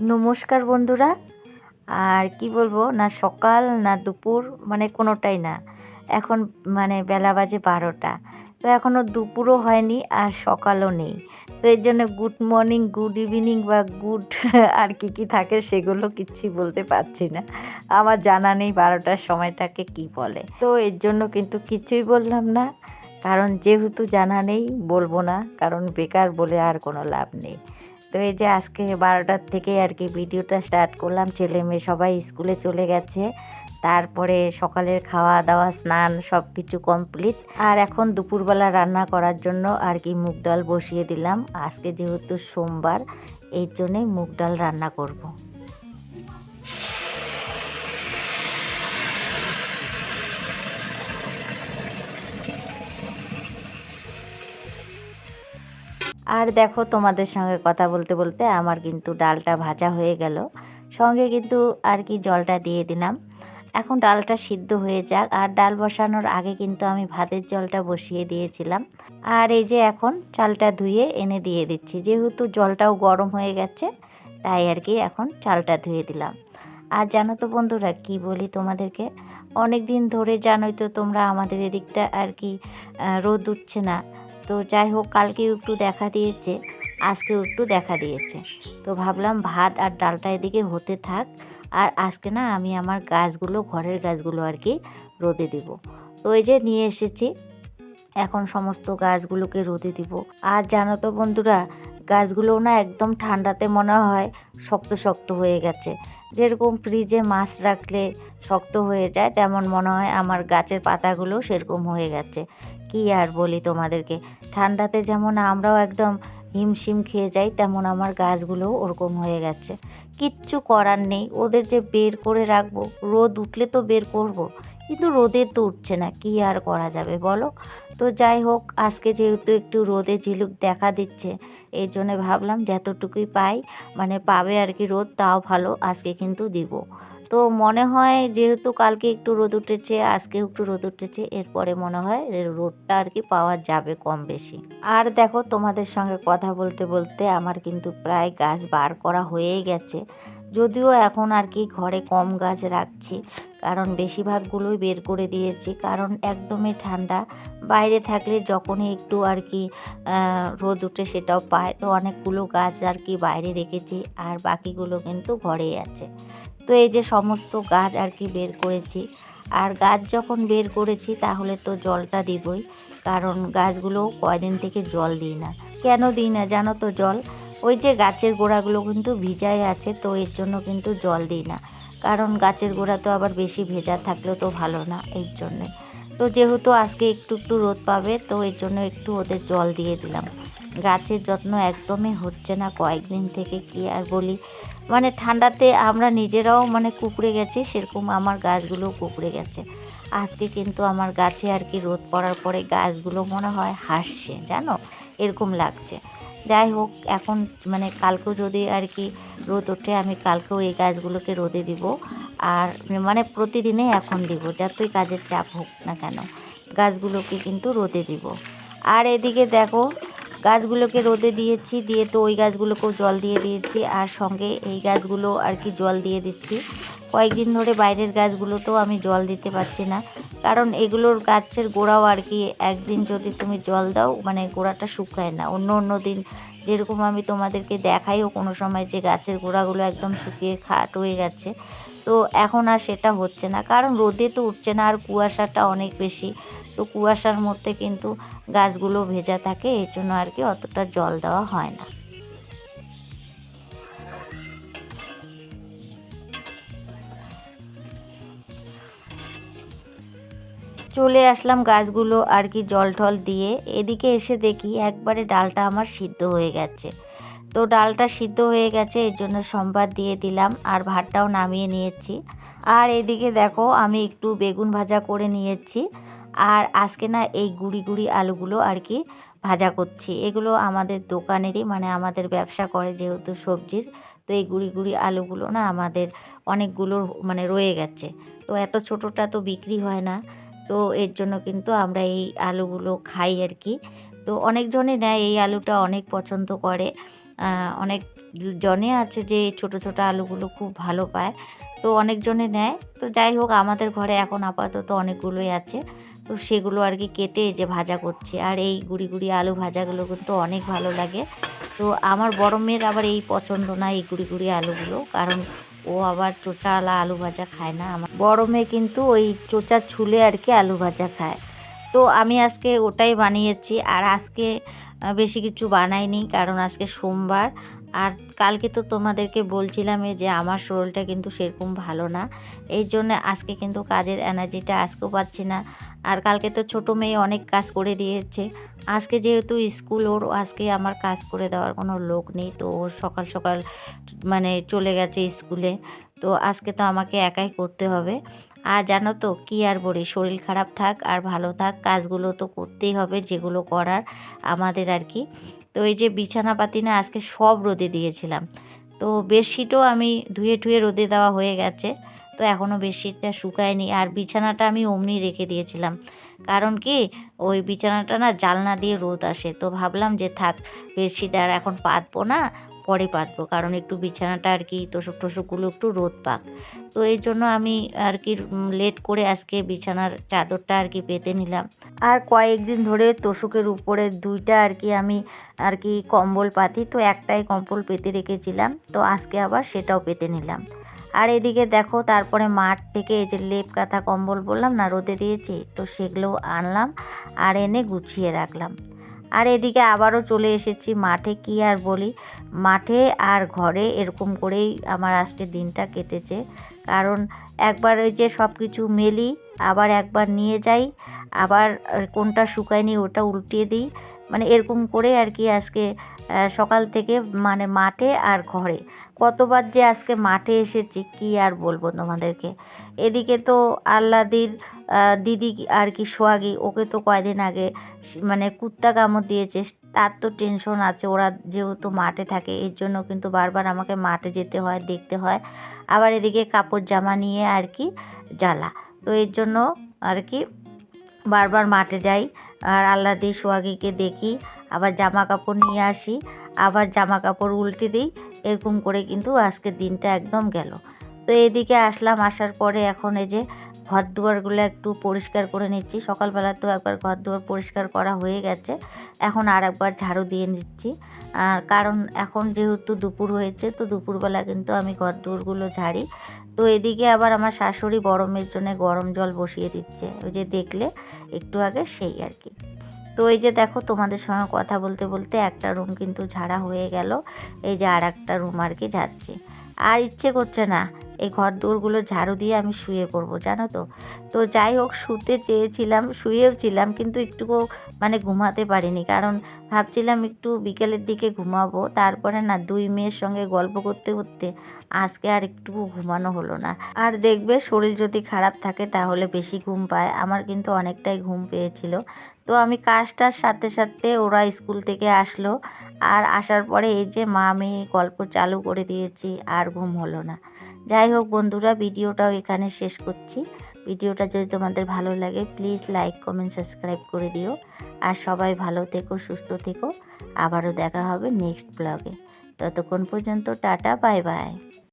নমস্কার বন্ধুরা। আর কি বলব, না সকাল, না দুপুর মানে কোনোটাই না। এখন মানে বেলা বাজে বারোটা। তো এখনও দুপুরও হয়নি আর সকালও নেই। তো এর জন্য গুড মর্নিং গুড ইভিনিং বা গুড আর কি কি থাকে সেগুলো কিচ্ছুই বলতে পারছি না। আমার জানা নেই বারোটার সময়টাকে কি বলে। তো এর জন্য কিন্তু কিছুই বললাম না। কারণ যেহেতু জানা নেই, বলব না। কারণ বেকার বলে আর কোনো লাভ নেই। তো এই যে আজকে বারোটার থেকে আর কি ভিডিওটা স্টার্ট করলাম, ছেলে মেয়ে সবাই স্কুলে চলে গেছে। তারপরে সকালের খাওয়া দাওয়া, স্নান সব কিছু কমপ্লিট আর এখন দুপুরবেলা রান্না করার জন্য আর কি মুগ ডাল বসিয়ে দিলাম। আজকে যেহেতু সোমবার, এই জন্যেই মুগ ডাল রান্না করব। আর দেখো তোমাদের সঙ্গে কথা বলতে বলতে আমার কিন্তু ডালটা ভাজা হয়ে গেল। সঙ্গে কিন্তু আর কি জলটা দিয়ে দিলাম। এখন ডালটা সিদ্ধ হয়ে যাক আর ডাল বসানোর আগে কিন্তু আমি ভাতের জলটা বসিয়ে দিয়েছিলাম। আর এই যে এখন চালটা ধুয়ে এনে দিয়ে দিচ্ছি। যেহেতু জলটাও গরম হয়ে গেছে, তাই আর কি এখন চালটা ধুয়ে দিলাম। আর জানো তো বন্ধুরা, কি বলি তোমাদেরকে? অনেক দিন ধরে জানোই তো তোমরা আমাদের এদিকটা আর কি রোদ উঠছে না। তো যাই হোক কালকেও একটু দেখা দিয়েছে আজকেও একটু দেখা দিয়েছে। তো ভাবলাম ভাত আর ডালটা এদিকে হতে থাক, আর আজকে না আমি আমার গাছগুলো, ঘরের গাছগুলো আর কি রোদে দিব। তো এই যে নিয়ে এসেছি, এখন সমস্ত গাছগুলোকে রোদে দিব। আর জানো তো বন্ধুরা গাছগুলোও না একদম ঠান্ডাতে মনে হয় শক্ত শক্ত হয়ে গেছে। যেরকম ফ্রিজে মাছ রাখলে শক্ত হয়ে যায়, তেমন মনে হয় আমার গাছের পাতাগুলো সেরকম হয়ে গেছে। কি আর বলি তোমাদেরকে? ঠান্ডাতে যেমন আমরাও একদম হিমশিম খেয়ে যাই, তেমন আমার গাছগুলোও ওরকম হয়ে গেছে। কিচ্ছু করার নেই, ওদের যে বের করে রাখব, রোদ উঠলে তো বের করব। কিন্তু রোদে তো উঠছে না, কি আর করা যাবে বলো? তো যাই হোক, আজকে যেহেতু একটু রোদে ঝিলুক দেখা দিচ্ছে, এই জন্য ভাবলাম যতটুকুই পাই মানে পাবে আর কি রোদ, তাও ভালো, আজকে কিন্তু দিব। তো মনে হয় যেহেতু কালকে একটু রোদ উঠেছে, আজকে একটু রোদ উঠেছে, এরপরে মনে হয় রোদটা আর কি পাওয়া যাবে কম বেশি। আর দেখো তোমাদের সঙ্গে কথা বলতে বলতে আমার কিন্তু প্রায় গাছ বার করা হয়ে গেছে। যদিও এখন আর কি ঘরে কম গাছ রাখছি কারণ বেশিরভাগগুলোই বের করে দিয়েছি। কারণ একদমই ঠান্ডা। বাইরে থাকলে যখনই একটু আর কি রোদ উঠে সেটাও পায়। তো অনেকগুলো গাছ আর কি বাইরে রেখেছি আর বাকিগুলো কিন্তু ঘরেই আছে। তো এই যে সমস্ত গাছ আর কি বের করেছি। আর গাছ যখন বের করেছি তাহলে তো জলটা দিবই। কারণ গাছগুলো কয়দিন থেকে জল দিই না। কেন দিই না জানো তো জল? ওই যে গাছের গোড়াগুলো কিন্তু ভিজাই আছে তো এর জন্য কিন্তু জল দিই না। কারণ গাছের গোড়া তো আবার বেশি ভেজা থাকলেও তো ভালো না এই জন্যে। তো যেহেতু আজকে একটু একটু রোদ পাবে, তো এর জন্য একটু ওদের জল দিয়ে দিলাম। গাছের যত্ন একদমই হচ্ছে না কয়েকদিন থেকে, কি আর বলি। মানে ঠান্ডাতে আমরা নিজেরাও মানে কুকড়ে গেছি, সেরকম আমার গাছগুলোও কুকড়ে গেছে। আজকে কিন্তু আমার গাছে আর কি রোদ পড়ার পরে গাছগুলো মনে হয় হাসছে, জানো? এরকম লাগছে। যাই হোক, এখন মানে কালকেও যদি আর কি রোদ ওঠে, আমি কালকেও এই গাছগুলোকে রোদে দিব। আর মানে প্রতিদিনে এখন দিব, যতই কাজের চাপ হোক না কেন, গাছগুলোকে কিন্তু রোদে দিব। আর এদিকে দেখো, গাছগুলোকে রোদে দিয়েছি, দিয়ে তো ওই গাছগুলোকেও জল দিয়ে দিয়েছি, আর সঙ্গে এই গাছগুলো আর কি জল দিয়ে দিচ্ছি। কয়েকদিন ধরে বাইরের গাছগুলোতেও আমি জল দিতে পারছি না কারণ এগুলোর গাছের গোড়াও আর কি একদিন যদি তুমি জল দাও মানে গোড়াটা শুকায় না। অন্য অন্য দিন যেরকম আমি তোমাদেরকে দেখাইও কোনো সময় যে গাছের গোড়াগুলো একদম শুকিয়ে খাট হয়ে গেছে। তো এখন আর সেটা হচ্ছে না। কারণ রোদে তো উঠছে না, আর কুয়াশাটা অনেক বেশি। তো কুয়াশার মধ্যে কিন্তু গাছগুলো ভেজা থাকে, এর জন্য আর কি অতটা জল দেওয়া হয় না। চলে আসলাম গাছগুলো আর কি জল টল দিয়ে। এদিকে এসে দেখি একবারে ডালটা আমার সিদ্ধ হয়ে গেছে। তো ডালটা সিদ্ধ হয়ে গেছে, এর জন্য সম্বাদ দিয়ে দিলাম আর ভাতটাও নামিয়ে নিয়েছি। আর এদিকে দেখো, আমি একটু বেগুন ভাজা করে নিয়েছি। আর আজকে না এই গুড়ি গুড়ি আলুগুলো আর কি ভাজা করছি। এগুলো আমাদের দোকানেরই মানে আমাদের ব্যবসা করে যেহেতু সবজির, তো এই গুড়ি গুড়ি আলুগুলো না আমাদের অনেকগুলো মানে রয়ে গেছে। তো এত ছোটোটা তো বিক্রি হয় না। তো এর জন্য কিন্তু আমরা এই আলুগুলো খাই আর কি তো অনেকজনে নেয়, এই আলুটা অনেক পছন্দ করে। অনেক জনে আছে যে ছোট ছোট আলুগুলো খুব ভালো পায়। তো অনেকজনে নেয়। তো যাই হোক, আমাদের ঘরে এখন আপাতত অনেকগুলোই আছে। তো সেগুলো আর কি কেটে যে ভাজা করছে। আর এই গুড়ি গুড়ি আলু ভাজাগুলো কিন্তু অনেক ভালো লাগে। তো আমার বড় মেয়ের আবার এই পছন্দ না এই গুড়ি গুড়ি আলুগুলো। কারণ ও আবার চোচাওয়ালা আলু ভাজা খায় না। আমার বড় মেয়ে কিন্তু ওই চোচা ছুলে আর কি আলু ভাজা খায়। তো আমি আজকে ওটাই বানিয়েছি আর আজকে বেশি কিছু বানাইনি কারণ আজকে সোমবার। আর কালকে তো তোমাদেরকে বলছিলাম যে আমার শরীরটা কিন্তু সেরকম ভালো না। এই জন্য আজকে কিন্তু কাজের এনার্জিটা আজকেও পাচ্ছি না। আর কালকে তো ছোটো মেয়ে অনেক কাজ করে দিয়েছে। আজকে যেহেতু স্কুল ওর, আজকে আমার কাজ করে দেওয়ার কোনো লোক নেই, তো ও সকাল সকাল মানে চলে গেছে স্কুলে। তো আজকে তো আমাকে একাই করতে হবে। আর জানো তো, কী আর বলি, শরীর খারাপ থাক আর ভালো থাক, কাজগুলো তো করতেই হবে যেগুলো করার আমাদের আর কি। তো এই যে বিছানা পাতি না আজকে সব রোদে দিয়েছিলাম। তো বেডশিটও আমি ধুয়ে টুয়ে রোদে দেওয়া হয়ে গেছে। তো এখনও বেডশিটটা শুকায়নি আর বিছানাটা আমি অমনি রেখে দিয়েছিলাম। কারণ কি? ওই বিছানাটা না জালনা দিয়ে রোদ আসে। তো ভাবলাম যে থাক, বেডশিট আর এখন পাতবো না, পরে পাতবো। কারণ একটু বিছানাটা আর কি তোষক টোষকগুলো একটু রোদ পাক। তো এই জন্য আমি আর কি লেট করে আজকে বিছানার চাদরটা আর কি পেতে নিলাম। আর কয়েকদিন ধরে তোষকের উপরে দুইটা আর কি আমি আর কি কম্বল পাতি, তো একটাই কম্বল পেতে রেখেছিলাম। তো আজকে আবার সেটাও পেতে নিলাম। আর এদিকে দেখো, তারপরে মাঠ থেকে এই যে লেপ কাঁথা কম্বল বললাম না, রোদে দিয়েছি, তো সেগুলো আনলাম আর এনে গুছিয়ে রাখলাম। আর এদিকে আবারও চলে এসেছি মাঠে, কি আর বলি? মাঠে আর ঘরে এরকম করেই আমার আজকে দিনটা কেটেছে। কারণ একবার ওই যে সব কিছু মেলি, আবার একবার নিয়ে যাই, আবার কোনটা শুকায়নি ওটা উল্টিয়ে দিই। মানে এরকম করে আর কি আজকে সকাল থেকে মানে মাঠে আর ঘরে। কতবার যে আজকে মাঠে এসেছি, কি আর বলব তোমাদেরকে। এদিকে তো আল্লাদির দিদি আর কি সোহাগী, ওকে তো কয়দিন আগে মানে কুত্তা কামড় দিয়েছে, তার তো টেনশন আছে, ওরা যেহেতু মাঠে থাকে, এর জন্য কিন্তু বারবার আমাকে মাঠে যেতে হয়, দেখতে হয়। আবার এদিকে কাপড় জামা নিয়ে আর কি জ্বালা, তো এর জন্য আর কি বারবার মাঠে যাই, আর আল্লাদি সোহাগীকে দেখি, আবার জামা কাপড় নিয়ে আসি, আবার জামা কাপড় উল্টে দিই, এরকম করে কিন্তু আজকের দিনটা একদম গেল। তো এদিকে আসলাম, আসার পরে এখন এই যে ঘর দুয়ারগুলো একটু পরিষ্কার করে নিচ্ছি। সকালবেলা তো একবার ঘর দুয়ার পরিষ্কার করা হয়ে গেছে। এখন আর একবার ঝাড়ু দিয়ে নিচ্ছি। আর কারণ এখন যেহেতু দুপুর হয়েছে, তো দুপুরবেলা কিন্তু আমি ঘর দুয়ারগুলো ঝাড়ি। তো এদিকে আবার আমার শাশুড়ি গরমের জন্য গরম জল বসিয়ে দিচ্ছে। ওই যে দেখলে, একটু আগে সেই আর কি। তো এই যে দেখো, তোমাদের সঙ্গে কথা বলতে বলতে একটা রুম কিন্তু ঝাড়া হয়ে গেল। এই যে আর একটা রুম আর কি যাচ্ছে আর ইচ্ছে করছে না। এই ঘর দৌড়গুলো ঝাড়ু দিয়ে আমি শুয়ে পড়ব, জানো তো। তো যাই হোক, শুতে চেয়েছিলাম, শুয়েও ছিলাম, কিন্তু একটুকু মানে ঘুমাতে পারিনি। কারণ ভাবছিলাম একটু বিকেলের দিকে ঘুমাবো, তারপরে না দুই মেয়ের সঙ্গে গল্প করতে করতে আজকে আর একটুকু ঘুমানো হলো না। আর দেখবে শরীর যদি খারাপ থাকে তাহলে বেশি ঘুম পায়। আমার কিন্তু অনেকটাই ঘুম পেয়েছিল। তো আমি কাজটার সাথে সাথে ওরা স্কুল থেকে আসলো। আর আসার পরে এই যে মা, আমি গল্প চালু করে দিয়েছি, আর ঘুম হলো না। যাই হোক বন্ধুরা, ভিডিওটাও এখানে শেষ করছি। ভিডিওটা যদি তোমাদের ভালো লাগে প্লিজ লাইক কমেন্ট সাবস্ক্রাইব করে দিও। আর সবাই ভালো থেকো, সুস্থ থেকো। আবারও দেখা হবে নেক্সট ব্লগে ততক্ষণ পর্যন্ত টাটা বাই বাই